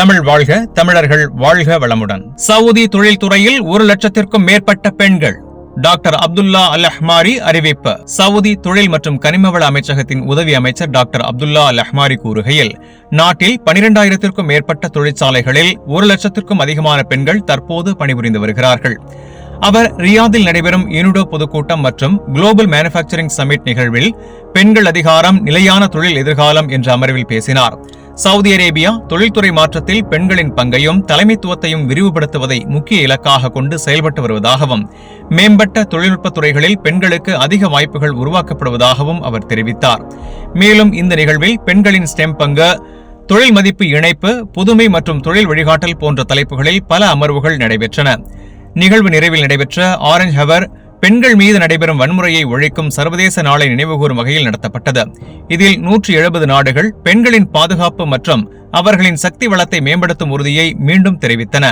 தமிழ் வாழ்க தமிழர்கள் வாழ்க வளமுடன். சவுதி தொழில்துறையில் ஒரு லட்சத்திற்கும் மேற்பட்ட பெண்கள். டாக்டர் அப்துல்லா அல் அஹ்மாரி அறிவிப்பு. சவுதி தொழில் மற்றும் கனிமவள அமைச்சகத்தின் உதவி அமைச்சர் டாக்டர் அப்துல்லா அல் அஹ்மாரி கூறுகையில் நாட்டில் பனிரெண்டாயிரத்திற்கும் மேற்பட்ட தொழிற்சாலைகளில் ஒரு லட்சத்திற்கும் அதிகமான பெண்கள் தற்போது பணிபுரிந்து வருகிறார்கள். அவர் ரியாதில் நடைபெறும் யூனிடோ பொதுக்கூட்டம் மற்றும் குளோபல் மேனுஃபேக்சரிங் சமிட் நிகழ்வில் பெண்கள் அதிகாரம் நிலையான தொழில் எதிர்காலம் என்ற அமர்வில் பேசினார். சவுதி அரேபியா தொழில்துறை மாற்றத்தில் பெண்களின் பங்கையும் தலைமைத்துவத்தையும் விரிவுபடுத்துவதை முக்கிய இலக்காக கொண்டு செயல்பட்டு வருவதாகவும் மேம்பட்ட தொழில்நுட்ப துறைகளில் பெண்களுக்கு அதிக வாய்ப்புகள் உருவாக்கப்படுவதாகவும் அவர் தெரிவித்தார். மேலும் இந்த நிகழ்வில் பெண்களின் ஸ்டெம் பங்கு தொழில் மதிப்பு இணைப்பு புதுமை மற்றும் தொழில் வழிகாட்டல் போன்ற தலைப்புகளில் பல அமர்வுகள் நடைபெற்றன. நிகழ்வு நிறைவில் நடைபெற்ற ஆரஞ்ச் ஹவர் பெண்கள் மீது நடைபெறும் வன்முறையை ஒழிக்கும் சர்வதேச நாளை நினைவுகூரும் வகையில் நடத்தப்பட்டது. இதில் நூற்றி எழுபது நாடுகள் பெண்களின் பாதுகாப்பு மற்றும் அவர்களின் சக்தி வளத்தை மேம்படுத்தும் உறுதியை மீண்டும் தெரிவித்தன.